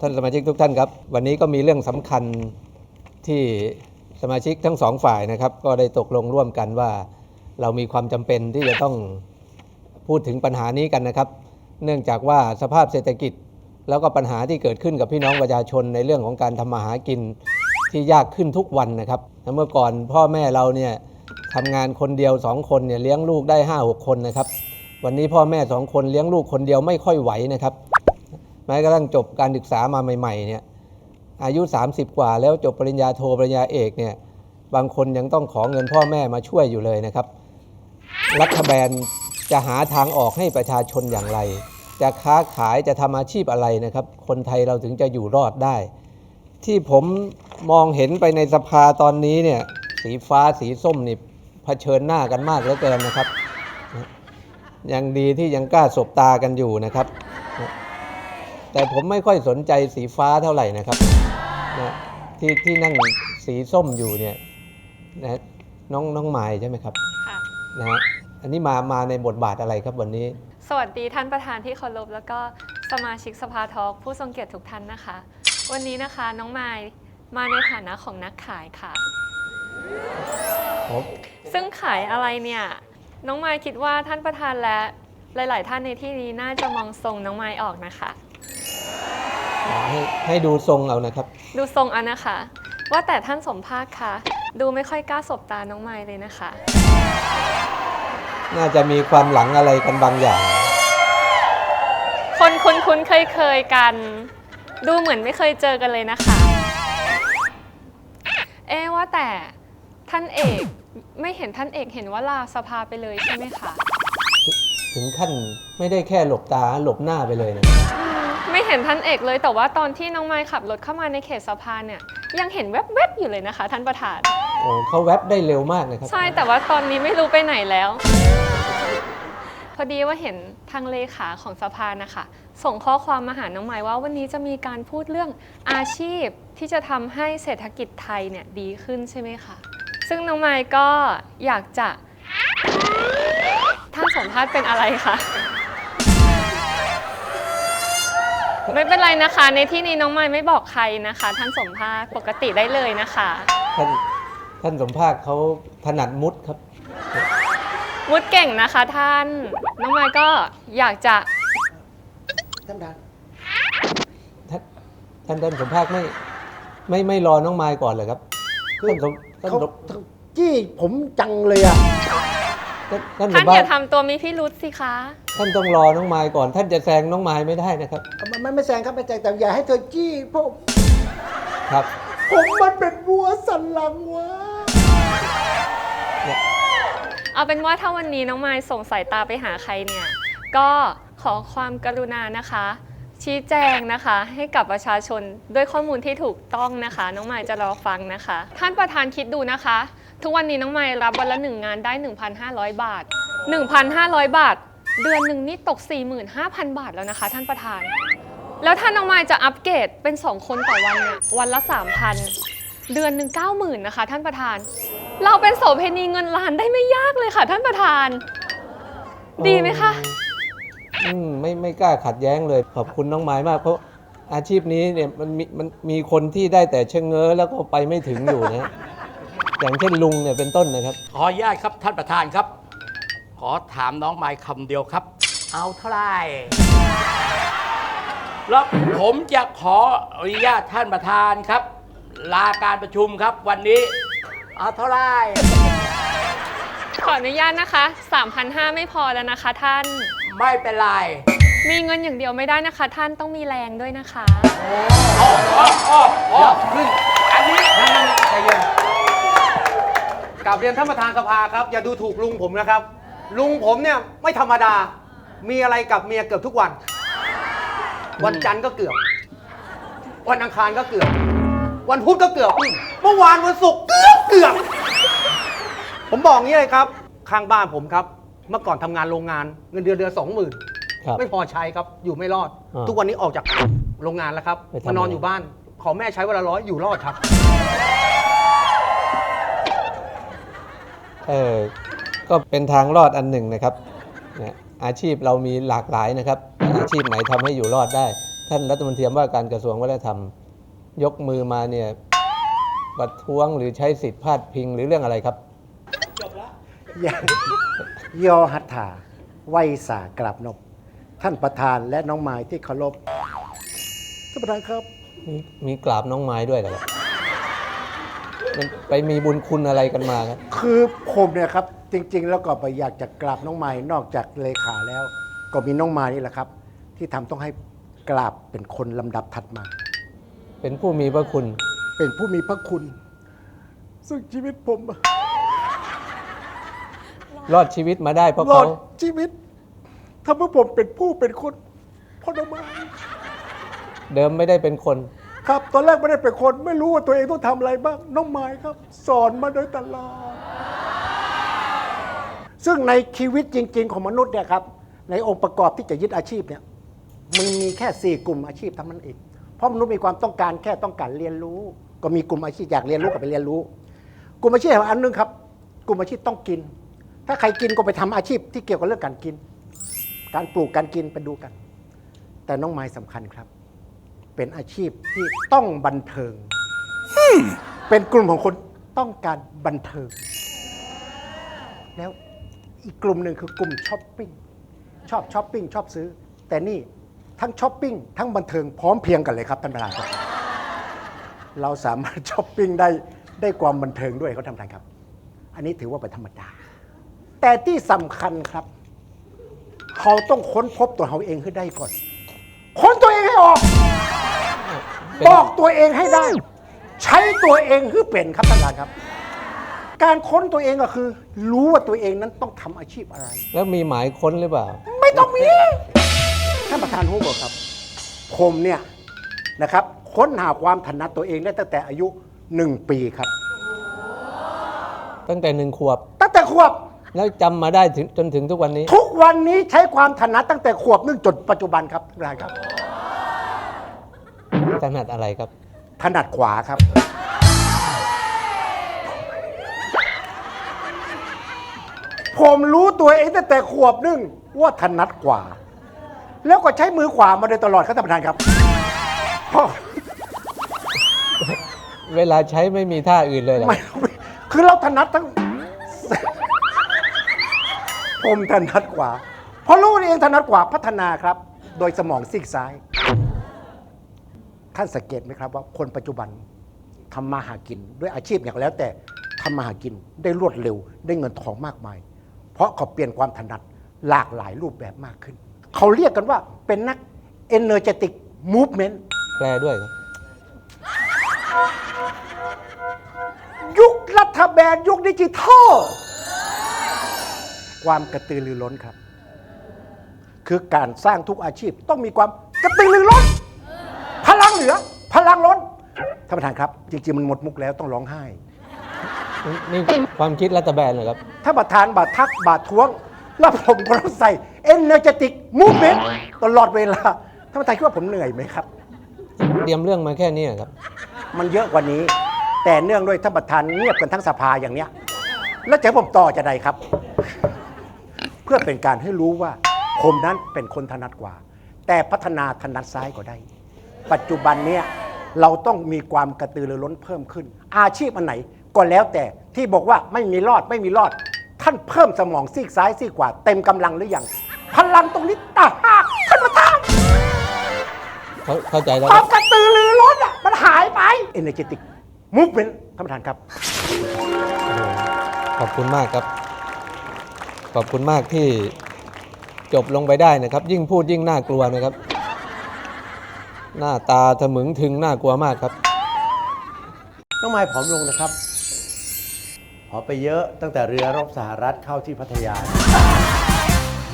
ท่านสมาชิกทุกท่านครับ วันนี้ก็มีเรื่องสำคัญที่สมาชิกทั้งสองฝ่ายนะครับ ก็ได้ตกลงร่วมกันว่า เรามีความจำเป็นที่จะต้องพูดถึงปัญหานี้กันนะครับ เนื่องจากว่าสภาพเศรษฐกิจ แล้วก็ปัญหาที่เกิดขึ้นกับพี่น้องประชาชนในเรื่องของการทำมาหากินที่ยากขึ้นทุกวันนะครับเมื่อก่อนพ่อแม่เราเนี่ยทำงานคนเดียวสองคนเนี่ยเลี้ยงลูกได้ห้าหกคนนะครับ วันนี้พ่อแม่สองคนเลี้ยงลูกคนเดียวไม่ค่อยไหวนะครับ แม้กระทั่งจบการศึกษามาใหม่ๆเนี่ยอายุ 30 กว่าแล้วจบปริญญาโทปริญญาเอกเนี่ยบางคนยังต้องขอเงินพ่อแม่มาช่วยอยู่เลยนะครับ รัฐบาลจะหาทางออกให้ประชาชนอย่างไร จะค้าขายจะทำอาชีพอะไรนะครับ คนไทยเราถึงจะอยู่รอดได้ ที่ผมมองเห็นไปในสภาตอนนี้เนี่ยสีฟ้าสีส้มนี่เผชิญหน้ากันมากเหลือเกินนะครับ ยังดีที่ยังกล้าสบตากันอยู่นะครับ แต่ผมไม่ค่อยสนใจสีฟ้าเท่าไหร่นะครับนะที่ที่นั่งสีส้มอยู่เนี่ยนะน้องน้องไม้ใช่ไหมครับค่ะนะฮะอันนี้มามาในบทบาทอะไรครับวันนี้ สวัสดีท่านประธานที่เคารพแล้วก็สมาชิกสภาทอล์กผู้ทรงเกียรติทุกท่านนะคะ วันนี้นะคะน้องไมายมาในฐานะของนักขายค่ะซึ่งขายอะไรเนี่ย น้องไมายคิดว่าท่านประธานและหลาย ๆ ท่านในที่นี้น่าจะมองทรงน้องไมายออกนะคะ ให้ให้ดูทรงเอานะครับ ดูทรงเอานะคะ ว่าแต่ท่านสมภาคคะดูไม่ค่อยกล้าสบตาน้องไมายเลยนะคะ น่าจะมีความหลังอะไรกันบางอย่าง คนคุ้นคุ้นเคยเคยๆกัน ดูเหมือนไม่เคยเจอกันเลยนะคะ เอ๊ะว่าแต่ท่านเอกไม่เห็นท่านเอกเห็นว่าลาสภาไปเลยใช่ไหมคะ ถึงขั้นไม่ได้แค่หลบตาหลบหน้าไปเลยนะ อืม ไม่เห็นท่านเอกเลยแต่ว่าตอนที่น้องไม้ขับรถเข้ามาในเขตสภาเนี่ยยังเห็นแวบๆอยู่เลยนะคะ ท่านประธาน โอ้เขาแวบได้เร็วมากนะครับใช่แต่ว่าตอนนี้ไม่รู้ไปไหนแล้ว พอดีว่าเห็นทางเลขาของสภานะคะ ส่งข้อความมาหาน้องไม้ว่าวันนี้จะมีการพูดเรื่องอาชีพที่จะทำให้เศรษฐกิจไทยเนี่ยดีขึ้นใช่ไหมคะซึ่งน้องไม้ก็อยากจะท่านสมภาษณ์เป็นอะไรคะ ไม่เป็นไรนะคะ ในที่นี้น้องไม้ไม่บอกใครนะคะ ท่านสมภาษณ์ปกติได้เลยนะคะ ท่านท่านสมภาคเขาถนัดมุดครับ มุดเก่งนะคะท่าน น้องไม้ก็อยากจะท่านประธานท่านท่านท่านสมภาคไม่ไม่ไม่รอน้องไม้ก่อนเลยครับคือท่านสมท่านเขาสมเขาจี้ผมจังเลยอะ ท่านท่านสท่านมอภาคย่าทำตัวมีพิรุษสิคะ ท่านต้องรอน้องไม้ก่อน ท่านจะแซงน้องไม้ไม่ได้นะครับมันมันไม่แซงครับไม่แซงแต่อย่าให้เธอจี้ผมครับ ผมมันเป็นวัวสันหลังวะเอาเป็นว่าถ้าวันนี้น้องไม้ส่งสายตาไปหาใครเนี่ย ก็ขอความกรุณานะคะ ชี้แจงนะคะ ให้กับประชาชนด้วยข้อมูลที่ถูกต้องนะคะ น้องไม้จะรอฟังนะคะ ท่านประธานคิดดูนะคะ ทุกวันนี้น้องไม้รับวันละหนึ่งงานได้ 1,500 บาท 1,500 บาท เดือนหนึ่งนี่ตก 45,000 บาทแล้วนะคะ ท่านประธาน แล้วถ้าน้องไม้จะอัปเกรดเป็น 2 คนต่อวันเนี่ยวันละ 3,000 เดือนหนึ่ง90,000นะคะ ท่านประธาน เราเป็นโสเภณีเงินล้านได้ไม่ยากเลยค่ะ ท่านประธาน ดีไหมคะ อืมไม่ไม่กล้าขัดแย้งเลย ขอบคุณน้องไม้มากเพราะอาชีพนี้เนี่ยมันมีมันมีคนที่ได้แต่เชงเง้อแล้วก็ไปไม่ถึงอยู่นะ อย่างเช่นลุงเนี่ยเป็นต้นนะครับ ขออนุญาตครับท่านประธานครับ ขอถามน้องไม้คำเดียวครับ เอาเท่าไหร่แล้วผมจะขออนุญาตท่านประธานครับ ลาการประชุมครับวันนี้ เอาเท่าไหร่ขออนุญาตนะคะ3,500ไม่พอแล้วนะคะ ท่าน ไม่เป็นไร มีเงินอย่างเดียวไม่ได้นะคะ ท่านต้องมีแรงด้วยนะคะอ้ออ้ออ้ออ้อขึ้นอันนี้นั่งๆใจเย็น กลับเรียนท่านประธานสภาครับ อย่าดูถูกลุงผมนะครับ ลุงผมเนี่ยไม่ธรรมดา มีอะไรกับเมียเกือบทุกวัน วันจันทร์ก็เกือบ วันอังคารก็เกือบ วันพุธก็เกือบเมื่อวานวันศุกร์เกือบเกือบ ผมบอกงี้เลยครับ ข้างบ้านผมครับ เมื่อก่อนทำงานโรงงานเงินเดือนเดือนสองหมื่นครับ ไม่พอใช้ครับ อยู่ไม่รอด อ่าทุกวันนี้ออกจากโรงงานแล้วครับไปทำมานอนอะไร อยู่บ้าน ขอแม่ใช้วันละร้อยอยู่รอดครับ เออก็เป็นทางรอดอันหนึ่งนะครับนะอาชีพเรามีหลากหลายนะครับ อาชีพไหนทำให้อยู่รอดได้ ท่านรัฐมนตรีว่าการกระทรวงวัฒนธรรม ยกมือมาเนี่ยประท้วงหรือใช้สิทธิ์พาดพิงหรือเรื่องอะไรครับอย่างยอหัตถาไวยสากราบนบท่านประธานและน้องไม้ที่เคารพท่านประธานครับ มีมีกราบน้องไม้ด้วยเหรอครับ มันไปมีบุญคุณอะไรกันมาครับ คือผมเนี่ยครับจริง ๆ แล้วก็ไปอยากจะกราบน้องไม้นอกจากเลขาแล้ว ก็มีน้องไม้นี่แหละครับ ที่ทำต้องให้กราบเป็นคนลำดับถัดมา เป็นผู้มีพระคุณ เป็นผู้มีพระคุณ ซึ่งชีวิตผมรอดชีวิตมาได้เพราะรอเขาดชีวิตทำให้ผมเป็นผู้เป็นคนพ่อน้องไม้ เดิมไม่ได้เป็นคน ครับ ตอนแรกไม่ได้เป็นคนไม่รู้ว่าตัวเองต้องทำอะไรบ้าง น้องไม้ครับ สอนมาโดยตลอด ซึ่งในชีวิตจริง ๆ ของมนุษย์เนี่ยครับ ในองค์ประกอบที่จะยึดอาชีพเนี่ยมันมีแค่ 4 กลุ่มอาชีพเท่านั้นเองเพราะมนุษย์มีความต้องการแค่ต้องการเรียนรู้ ก็มีกลุ่มอาชีพอยากเรียนรู้ก็ไปเรียนรู้ กลุ่มอาชีพอันนึงครับ กลุ่มอาชีพต้องกิน ถ้าใครกินก็ไปทำอาชีพที่เกี่ยวกับเรื่องการกิน การปลูกการกินไปดูกัน แต่น้องไม้สำคัญครับ เป็นอาชีพที่ต้องบันเทิง เป็นกลุ่มของคนต้องการบันเทิง แล้วอีกกลุ่มหนึ่งคือกลุ่มช้อปปิ้ง ชอบช้อปปิ้งชอบซื้อ แต่นี่ทั้งช้อปปิ้งทั้งบันเทิงพร้อมเพรียงกันเลยครับท่านประธานครับ เราสามารถช้อปปิ้งได้ได้ความบันเทิงด้วยเขาทำทานครับ อันนี้ถือว่าเป็นธรรมดา แต่ที่สำคัญครับ เขาต้องค้นพบตัวเขาเองให้ได้ก่อน ค้นตัวเองให้ออก เป็นบอกตัวเองให้ได้ ใช้ตัวเองให้เป็นครับท่านประธานครับ การค้นตัวเองก็คือ รู้ว่าตัวเองนั้นต้องทำอาชีพอะไร แล้วมีหมายค้นหรือเปล่า ไม่ต้องมีท่านประธานฮู้บอกครับ ผมเนี่ยนะครับ ค้นหาความถนัดตัวเองได้ตั้งแต่อายุหนึ่งปีครับ ตั้งแต่หนึ่งขวบ ตั้งแต่ขวบ แล้วจำมาได้ถึงจนถึงทุกวันนี้ ทุกวันนี้ใช้ความถนัดตั้งแต่ขวบนึ่งจนปัจจุบันครับท่านประธานครับ ถนัดอะไรครับ ถนัดขวาครับ ผมรู้ตัวเองตั้งแต่ขวบหนึงว่าถนัดขวา แล้วก็ใช้มือขวามาโดยตลอดครับท่านประธานครับเพราะเวลาใช้ไม่มีท่าอื่นเลยเหรอไม่คือเราถนัดทั้ง ผมถนัดขวาเพราะรู้ว่าตัวเองถนัดขวาพัฒนาครับ โดยสมองซีกซ้าย ท่านสังเกตไหมครับว่าคนปัจจุบันทำมาหากินด้วยอาชีพอย่างก็แล้วแต่ทำมาหากินได้รวดเร็วได้เงินทองมากมาย เพราะเขาเปลี่ยนความถนัดหลากหลายรูปแบบมากขึ้น เขาเรียกกันว่าเป็นนัก energetic movement แปลด้วยครับยุครัฐบาลยุคดิจิทัล ความกระตือรือร้นครับ คือการสร้างทุกอาชีพต้องมีความกระตือรือร้นพลัง เหลือ พลังล้นท่านประธานครับ จริง ๆ มันหมดมุกแล้วต้องร้องไห้ นี่ความคิดรัฐบาลเหรอครับ ถ้าประธานบาดทักบาดท้วง แล้วผมก็ต้องใส่ energetic movement ตลอดเวลาท่านประธานคิดว่าผมเหนื่อยไหมครับ เตรียมเรื่องมาแค่นี้เหรอครับ มันเยอะกว่านี้ แต่เนื่องด้วยท่านประธานเงียบกันทั้งสภาอย่างเนี้ย แล้วจะให้ผมต่อจะใดครับ เพื่อเป็นการให้รู้ว่า ผมนั้นเป็นคนถนัดกว่า แต่พัฒนาถนัดซ้ายก็ได้ ปัจจุบันเนี้ยเราต้องมีความกระตือรือร้นเพิ่มขึ้น อาชีพอันไหนก็แล้วแต่ที่บอกว่าไม่มีรอดไม่มีรอด ท่านเพิ่มสมองซีกซ้ายซีกขวาเต็มกำลังหรือยังพลังตรงนี้ตาหากท่านประธาน เข้าเข้าใจแล้วคควารัมบกระตือรือร้นอะมันหายไป energetic movement ท่านประธานครับ ขอบคุณมากครับ ขอบคุณมากที่จบลงไปได้นะครับ ยิ่งพูดยิ่งน่ากลัวนะครับ หน้าตาถมึงถึงน่ากลัวมากครับ น้องไม้ผอมลงนะครับผอมไปเยอะตั้งแต่เรือรบสหรัฐเข้าที่พัทยา